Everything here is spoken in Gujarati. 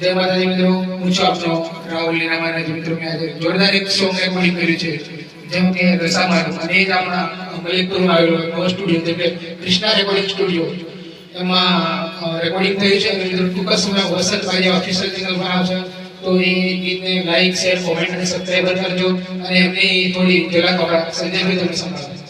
જય માતાજી મિત્રો, હું છું આપનો રાહુલ લીનામાના જે મિત્રો મેં આજે જોરદાર એક સોંગ રેકોર્ડિંગ કર્યું છે. જેમ કે રસામાર અને એ જ આપણા મલિકપુરમાં આવેલો નવો સ્ટુડિયો જેમ કે કૃષ્ણા રેકોર્ડિંગ સ્ટુડિયો એમાં રેકોર્ડિંગ થયું છે અને મિત્રો ટૂંક સમયમાં વસંતભાઈ જે ઓફિશિયલ ચેનલ બનાવશે તો એ ગીતને લાઈક શેર કોમેન્ટ અને સબસ્ક્રાઈબર કરજો. અને એમની થોડી ઝલક આપણા સંજયભાઈ તમે સંભાળો.